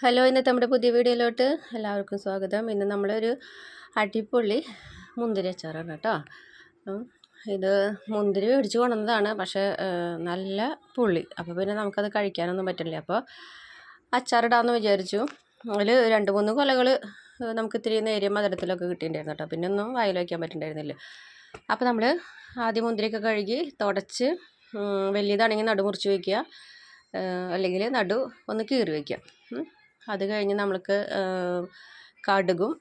Hello ഇന്നത്തെ നമ്മുടെ പുതിയ വീഡിയോയിലോട്ട് എല്ലാവർക്കും സ്വാഗതം. ഇന്ന് നമ്മളൊരു അടിപൊളി മുന്തിരി അച്ചാറാണ് കേട്ടോ. ഇത് മുന്തിരി മേടിച്ച് കൊണ്ടുവന്നതാണ് പക്ഷേ നല്ല പുള്ളി അപ്പോൾ പിന്നെ നമുക്കത് കഴിക്കാനൊന്നും പറ്റില്ല. അപ്പോൾ അച്ചാറിടാമെന്ന് വിചാരിച്ചു. അതിൽ രണ്ട് മൂന്ന് കൊലകൾ നമുക്ക് ഇത്തിരി നേരിയ മധുരത്തിലൊക്കെ കിട്ടിയിട്ടുണ്ടായിരുന്നു കേട്ടോ. പിന്നെ ഒന്നും വായിൽ വയ്ക്കാൻ പറ്റുന്നുണ്ടായിരുന്നില്ല അപ്പോൾ നമ്മൾ ആദ്യം മുന്തിരിയൊക്കെ കഴുകി തുടച്ച് വലിയതാണെങ്കിൽ നടുമുറിച്ച് വയ്ക്കുക അല്ലെങ്കിൽ നടു ഒന്ന് കീറി വയ്ക്കുക. അത് കഴിഞ്ഞ് നമ്മൾക്ക് കടുകും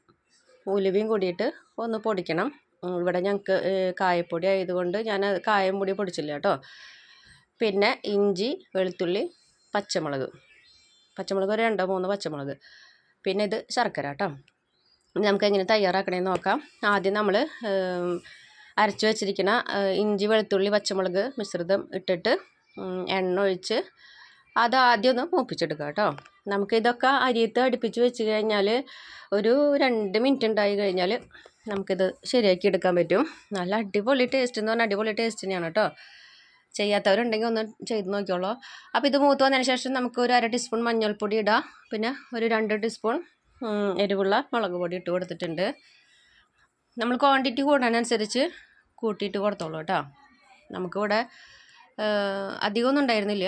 ഉലുവയും കൂടിയിട്ട് ഒന്ന് പൊടിക്കണം. ഇവിടെ ഞങ്ങൾക്ക് കായപ്പൊടി ആയതുകൊണ്ട് ഞാൻ കായം പൊടി പൊടിച്ചില്ല കേട്ടോ. പിന്നെ ഇഞ്ചി വെളുത്തുള്ളി പച്ചമുളക്. പച്ചമുളക് ഒരു രണ്ടോ മൂന്നോ പച്ചമുളക്. പിന്നെ ഇത് ശർക്കര കേട്ടോ. നമുക്ക് എങ്ങനെ തയ്യാറാക്കണമെന്ന് നോക്കാം. ആദ്യം നമ്മൾ അരച്ച് വെച്ചിരിക്കുന്ന ഇഞ്ചി വെളുത്തുള്ളി പച്ചമുളക് മിശ്രിതം ഇട്ടിട്ട് എണ്ണ ഒഴിച്ച് അത് ആദ്യം ഒന്ന് മൂപ്പിച്ചെടുക്കുക കേട്ടോ. നമുക്ക് ഇതൊക്കെ അരിയത്ത് അടുപ്പിച്ച് വെച്ച് കഴിഞ്ഞാൽ ഒരു രണ്ട് മിനിറ്റ് ഉണ്ടായി കഴിഞ്ഞാൽ നമുക്കിത് ശരിയാക്കി എടുക്കാൻ പറ്റും. നല്ല അടിപൊളി ടേസ്റ്റ് എന്ന് പറഞ്ഞാൽ അടിപൊളി ടേസ്റ്റ് തന്നെയാണ് കേട്ടോ ചെയ്യാത്തവരുണ്ടെങ്കിൽ ഒന്ന് ചെയ്ത് നോക്കിയോളൂ. അപ്പോൾ ഇത് മൂത്ത് വന്നതിന് ശേഷം നമുക്ക് ഒരു അര ടീസ്പൂൺ മഞ്ഞൾപ്പൊടി ഇടാം. പിന്നെ ഒരു രണ്ട് ടീസ്പൂൺ എരിവുള്ള മുളക് പൊടി ഇട്ട് കൊടുത്തിട്ടുണ്ട്. നമ്മൾ ക്വാണ്ടിറ്റി കൂടാനനുസരിച്ച് കൂട്ടിയിട്ട് കൊടുത്തോളൂ കേട്ടോ നമുക്കിവിടെ അധികമൊന്നും ഉണ്ടായിരുന്നില്ല.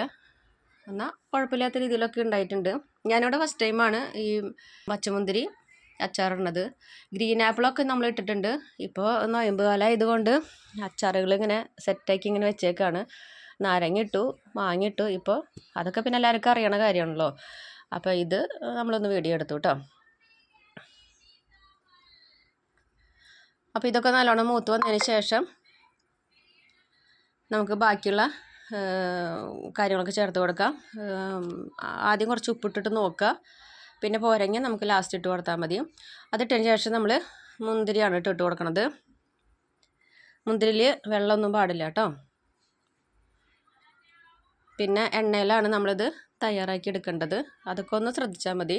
എന്നാൽ കുഴപ്പമില്ലാത്ത രീതിയിലൊക്കെ ഉണ്ടായിട്ടുണ്ട്. ഞാനിവിടെ ഫസ്റ്റ് ടൈമാണ് ഈ പച്ചമുന്തിരി അച്ചാറിടുന്നത് ഗ്രീൻ ആപ്പിളൊക്കെ നമ്മൾ ഇട്ടിട്ടുണ്ട്. ഇപ്പോൾ നോയമ്പ് കാലം ആയതുകൊണ്ട് അച്ചാറുകൾ ഇങ്ങനെ സെറ്റാക്കി ഇങ്ങനെ വെച്ചേക്കാണ്. നാരങ്ങ ഇട്ടു മാങ്ങ ഇട്ടു. ഇപ്പോൾ അതൊക്കെ പിന്നെ എല്ലാവർക്കും അറിയണ കാര്യമാണല്ലോ. അപ്പോൾ ഇത് നമ്മളൊന്ന് വീഡിയോ എടുത്തു കേട്ടോ. അപ്പോൾ ഇതൊക്കെ നല്ലോണം മൂത്ത് വന്നതിന് ശേഷം നമുക്ക് ബാക്കിയുള്ള കാര്യങ്ങളൊക്കെ ചേർത്ത് കൊടുക്കാം. ആദ്യം കുറച്ച് ഉപ്പിട്ടിട്ട് നോക്കുക. പിന്നെ പോരെങ്കിൽ നമുക്ക് ലാസ്റ്റ് ഇട്ട് കൊടുത്താൽ മതി. അതിട്ടതിന് ശേഷം നമ്മൾ മുന്തിരിയാണ് ഇട്ട് കൊടുക്കണത്. മുന്തിരിയിൽ വെള്ളമൊന്നും പാടില്ല കേട്ടോ. പിന്നെ എണ്ണയിലാണ് നമ്മളിത് തയ്യാറാക്കി എടുക്കേണ്ടത്. അതൊക്കെ ഒന്ന് ശ്രദ്ധിച്ചാൽ മതി.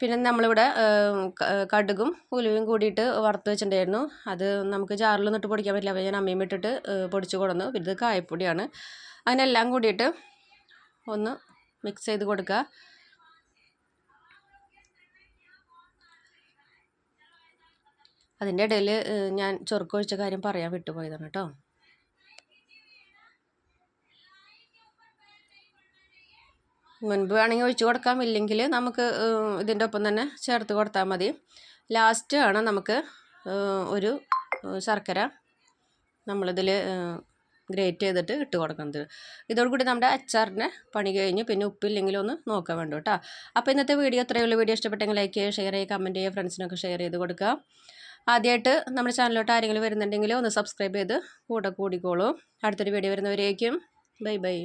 പിന്നെ നമ്മളിവിടെ കടുകും ഉലുവയും കൂടിയിട്ട് വറുത്ത് വെച്ചിട്ടുണ്ടായിരുന്നു. അത് നമുക്ക് ജാറിലൊന്നും ഇട്ട് പൊടിക്കാൻ പറ്റില്ല. അപ്പോൾ ഞാൻ അമ്മയും ഇട്ടിട്ട് പൊടിച്ച് കൊടുന്നു. പിന്നെ ഇത് കായപ്പൊടിയാണ്. അതിനെല്ലാം കൂടിയിട്ട് ഒന്ന് മിക്സ് ചെയ്ത് കൊടുക്കുക അതിന്റെ ഇടയിൽ ഞാൻ ചൊറുക്കൊഴിച്ച കാര്യം പറയാൻ വിട്ടുപോയതാണ് കേട്ടോ. മുൻപ് വേണമെങ്കിൽ ഒഴിച്ചു കൊടുക്കാം. ഇല്ലെങ്കിൽ നമുക്ക് ഇതിന്റെ ഒപ്പം തന്നെ ചേർത്ത് കൊടുത്താൽ മതി. ലാസ്റ്റ് ആണ് നമുക്ക് ഒരു ശർക്കര നമ്മളിതിൽ ഗ്രേറ്റ് ചെയ്തിട്ട് ഇട്ട് കൊടുക്കുന്നത്. ഇതോടുകൂടി നമ്മുടെ അച്ചാറിന്റെ പണി കഴിഞ്ഞ് പിന്നെ ഉപ്പില്ലെങ്കിൽ ഒന്ന് നോക്കാൻ വേണ്ടു കേട്ടോ. അപ്പോൾ ഇന്നത്തെ വീഡിയോ അത്രയുള്ള വീഡിയോ ഇഷ്ടപ്പെട്ടെങ്കിൽ ലൈക്ക് ചെയ്യുക ഷെയർ ചെയ്യുക കമന്റ് ചെയ്യുക ഫ്രണ്ട്സിനൊക്കെ ഷെയർ ചെയ്ത് കൊടുക്കുക. ആദ്യമായിട്ട് നമ്മുടെ ചാനലിലോട്ട് ആരെങ്കിലും വരുന്നുണ്ടെങ്കിൽ ഒന്ന് സബ്സ്ക്രൈബ് ചെയ്ത് കൂടെ കൂടിക്കോളൂ. അടുത്തൊരു വീഡിയോ വരുന്നവരേക്കും. Bye bye